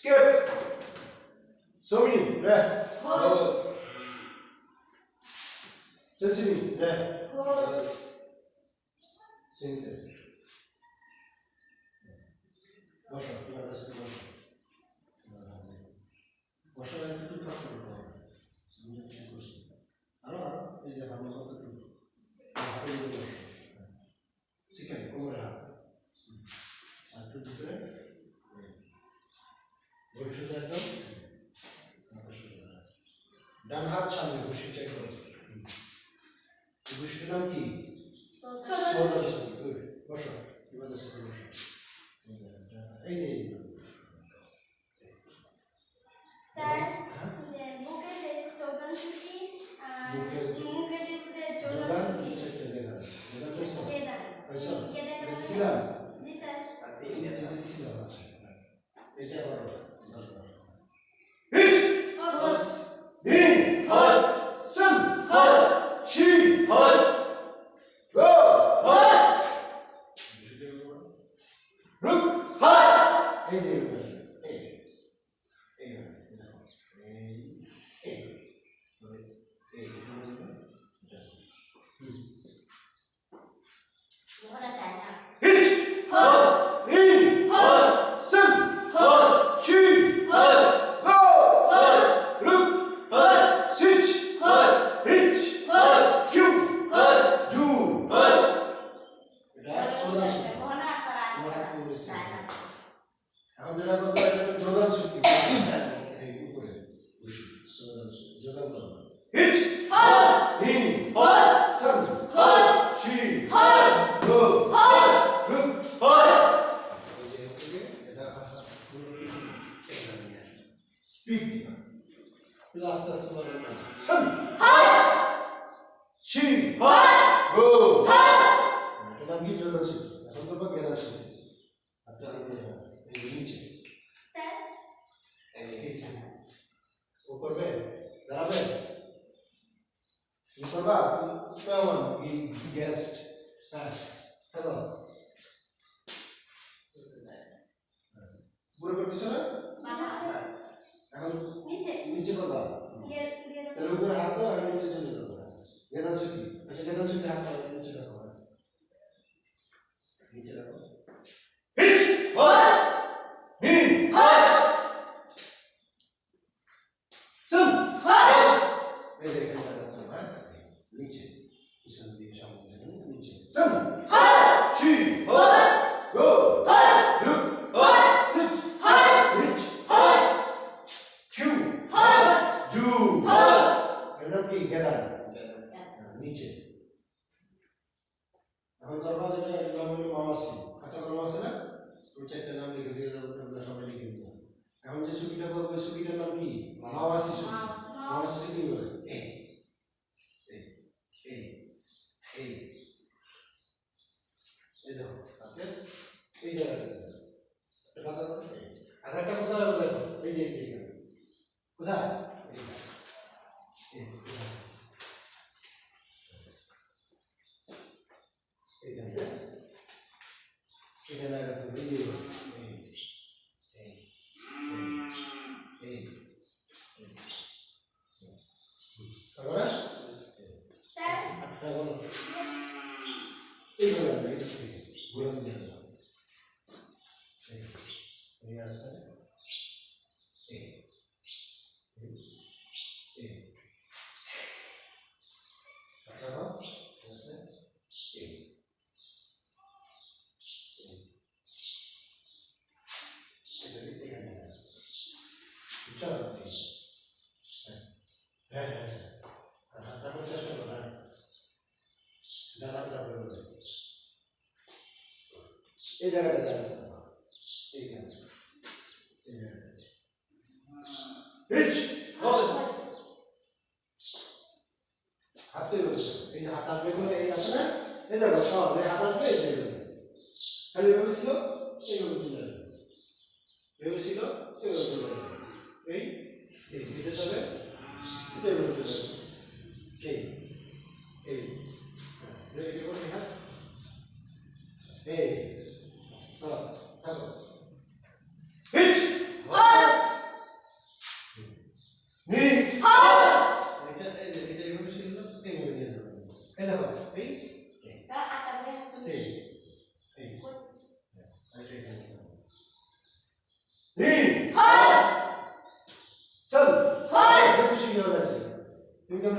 skip 소민이 네 버스 선생님 네 버스 Sente. Boşa, bir arası bir boşa. Boşa ben tutup kalkıyorum. Bunu bir şey kursun. Ama biz de hamle tutup. Hadi bir boşa. Siken, এই যে sir যে বুকের dress চৌকান ছুটি আর মুখের যোগান চৌকান ছুটি কেদার পয়সা কেদার এটা জি স্যার এটা আবার যোগান শক্তি যোগান করব হিট হিন সাম শি গো রুক এই যে হচ্ছে এটা স্পিড দিবা প্লাস আস্তে আস্তে বলবেন না সাম শি গো এটা নাম কি যোগান শক্তি এখন করব জ্ঞান শক্তি আপনার এই নিচে স্যার নিচে ও করবে দাঁড়াবে কি করবা কেমন গেস্ট হ্যাঁ হ্যালো পুরো করতেছ না এখন নিচে নিচে করবা গেল গেল এর উপরে হাত দাও আর নিচে চলে যাব গেদান সুখী আচ্ছা গেদান সুখী হাত দাও নিচে রাখো হ্যাঁ। নিচে রাখো হিট হাস হিন হাস সাম হাস এই দেখে রাখো হ্যাঁ নিচে পিছন দিয়ে সামনে যাবে নিচে sum has she has go has look has sit has reach has queue has zoo has এর নাম কি গেদান নিচে এখন করবা যেটা এর নাম হলো মামাসি খাতা কলম আছে না ওই চারটা নাম লিখে দিয়ে দেবো তোমরা সবাই লিখে দিও এখন যে সুবিটা করব ওই সুবিটার নাম কি? মাওয়াসি সুবি মাওয়াসি সুবি বলে। এই এই এই এই দেখো তাতে এই জায়গাটা করো আধারটা কোথায় হবে দেখো। এই যে এই। কোথায়? এখানে রাখতে হবে এই যে এই এই এই এই তারপরে স্যার আটটা বলো এইভাবে আমরা এই ঘুরে দিয়ে দেবো এই এই আছে এই এই এই তারপর আছে এই এটা দিতে হবে বুঝছ হ্যাঁ হ্যাঁ হ্যাঁ আর হাতটা করে চেষ্টা করো হ্যাঁ। ডান হাতটা করে। বলে এই জায়গাটা জায়গাটা এইখানে এই জায়গাটা হিচ হস হাতে রয়েছে এই যে হাত আসবে করে এই আছে না এই দেখো সব এই হাত আসবে এই দেখো খালি এভাবে ছিল এইভাবে চলে যাবে এভাবে ছিল এভাবে চলে যাবে এই এই দিতে যাবে? এটাই বলতে যাবে এই এই হ্যাঁ, রেখে দেবো এই হাত এই থাকো থাকো হিচ হস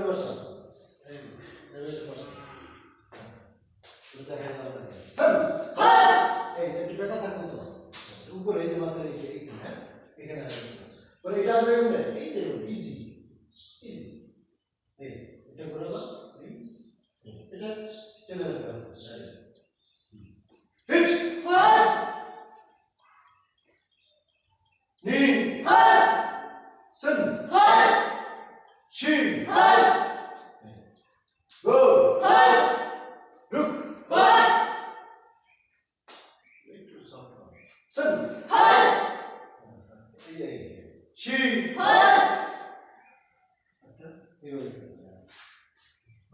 বসো এই লেভেলে বসো দেখা যাবে না সাম এই একটু বেকা থাকুন তো উপরে এই যে মাথা রেখে এখানে হ্যাঁ এখানে আসবে পরে এটা আসবে এমনি এই যে ইজি ইজি এই এটা করে দাও এই, এটা চলে যাবে হিট নি সন শি গো লুক একটু সফট সন এই যে শি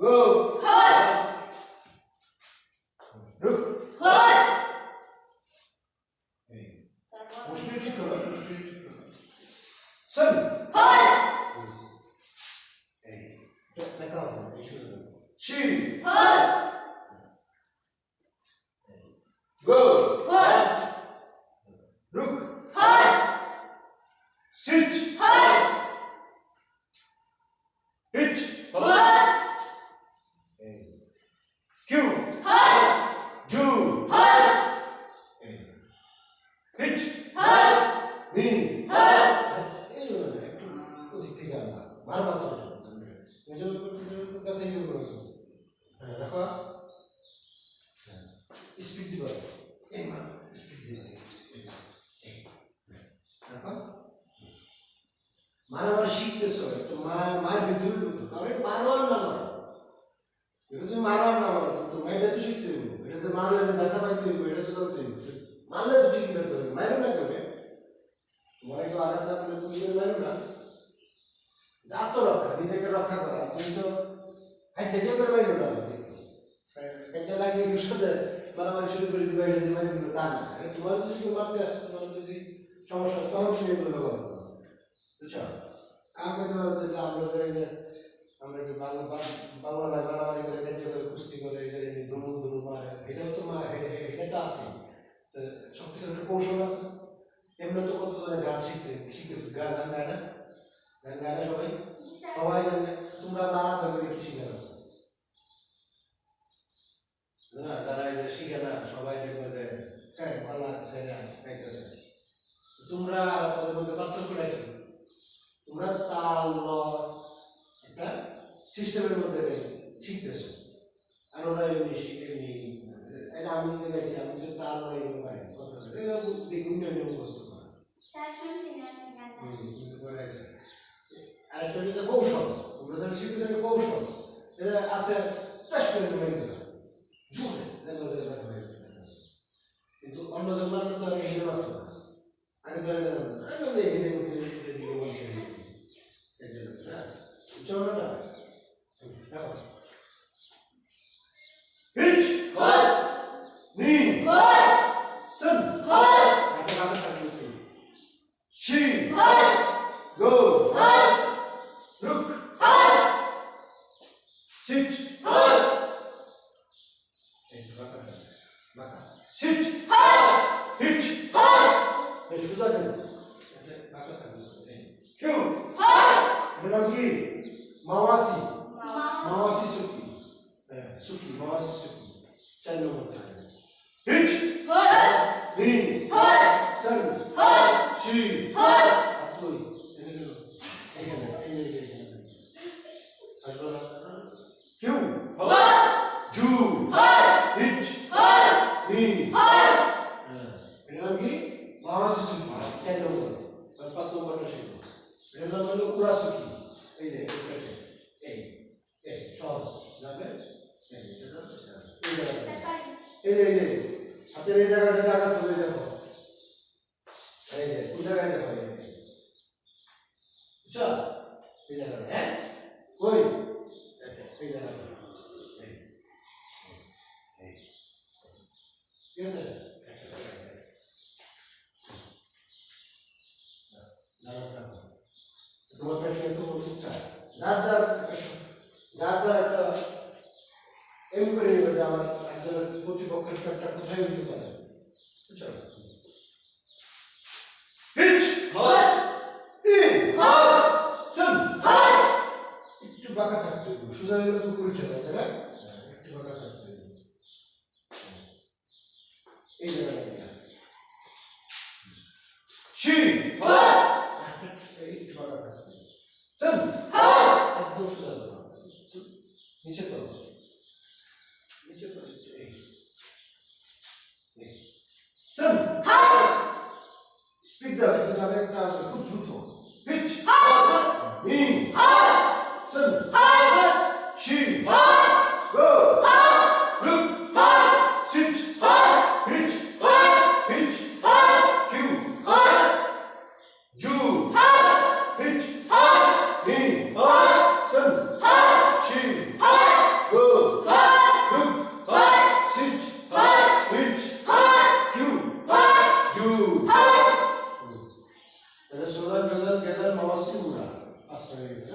গো লুক এই মুষ্টি ঠিক করো মুষ্টি ঠিক করো সন এই দেখা হবে এই শুরু শি গো লুক সিট হিট এই কিউ ডু এই হিট নি এই একটু ওদিক থেকে আনবা বারবার তো নিজের কথাই কেউ বলো হ্যাঁ রাখো স্পিড দিবা এই মা স্পিড দিবা রাখো মারামার শিখতেছো একটু মা মায়ের বিদ্যুৎ করতো কারণ মারোয়ার না মারো এটা তুমি মারোয়ার না মারো কিন্তু মাইটা তো শিখতে হইব এটা যে মারলে যে ব্যথা পাইতে হইব এটা তো জানতে হইব মারলে তো ঠিকই ব্যথা হইব মারো না কেউ তোমার কেউ আঘাত না করলে তুমি কেউ মারো না আত্মরক্ষা নিজেকে রক্ষা করা। তুমি তো খাইতে দিয়ে করে না খাইতে লাগিয়ে দিয়ে মারামারি শুরু করে দিবা এটা মারি দিবে, তা না। তোমার যদি মারতে আসে, তোমার যদি সমস্যা তখন তুমি এগুলো ব্যবহার করো বুঝছ? আমাকে তো আমরা এই যে আমরা কি বাংলা বাংলা মারামারি করে কাজ করে কুস্তি করে এই যে ধুমুক ধুমুক মারে এটাও তো মা এটা এটা তো আছে তো সব কিছু একটা কৌশল আছে এমনি তো কত জনে গান শিখতে শিখতে গান গান গায় না গান গায় না সবাই সবাই গান গায় তোমরা আলাদা করে কি শিখার আছে না যারা এই যে শিখে না সবাই দেখবে যে হ্যাঁ পালা ছেড়ে গাইতেছে তোমরা তাদের মধ্যে পার্থক্যটা কি তোমরা তাল লয় একটা সিস্টেমের মধ্যে শিখতেছো। আর ওরা এমনি শিখে এমনি এই যে আমি নিজে গাইছি আমি যে তাল লয় এগুলো পারি এটা দেখুন আমি মুখস্থ করা। হুম, তো করে আছো। আর হচ্ছে কৌশল। তোমরা যারা শিখতেছো কৌশল। এটা আছে টাস করে তুমি দিবা জোরে দেখো যে এটা হয়ে গেছে। কিন্তু অন্য জন মারলে তো আমি হিরে মারতো না আগে ধরে না আমি বলি হিরে হিরে হিরে দিকে বলছি এই জন্য হ্যাঁ চৌড়াটা দেখো হিট নি সন একটা গান থাকবে শি গো লুক সিট এই বাঁকা বাঁকা সিট হিট এই সোজা কেন আচ্ছা বাঁকা থাকবে এই কিউ এর নাম কি মাওয়াসি মাওয়াসি সুকি সুকি মাওয়াসি সুকি চার নম্বর থাকবে হিট নি সন শি তুই এনে গেল এখানে এই যে এখানে আসবে কিউ জু হিট নি হ্যাঁ এর নাম কি মাওয়াসি সুকি চার নম্বর পাঁচ নম্বরটা শিখব এর নাম হলো উড়াসুকি এই যে এই পেটে। এই এই সহজ যাবে এই যে, এটা, এটা, এই জায়গাটা। এই যে এই যে, হাতের এই জায়গাটা জায়গা চলে দেখো এই যে, কোন জায়গায় দেখো। বুঝছ? এই জায়গাটা হ্যাঁ? কই? এই জায়গাটা। ঠিক আছে? কোথায় হইতে পারে। ইন সন একটু বাঁকা থাকতে হবে। সোজা হয়ে গেলে তো পরীক্ষা দেয় তাই না? একটু বাঁকা থাকতে হবে। এই জায়গাটা এটা শি এই একটু বাঁকা থাকতে হবে। সেন একদম সোজা নিচে তো নিচে তো একটু এই এই সেন স্পিড দাও একটা যাবে একটা আসবে খুব এটা সোলার জলার গেলার মাওয়াসি উড়া পাঁচটা হয়ে গেছে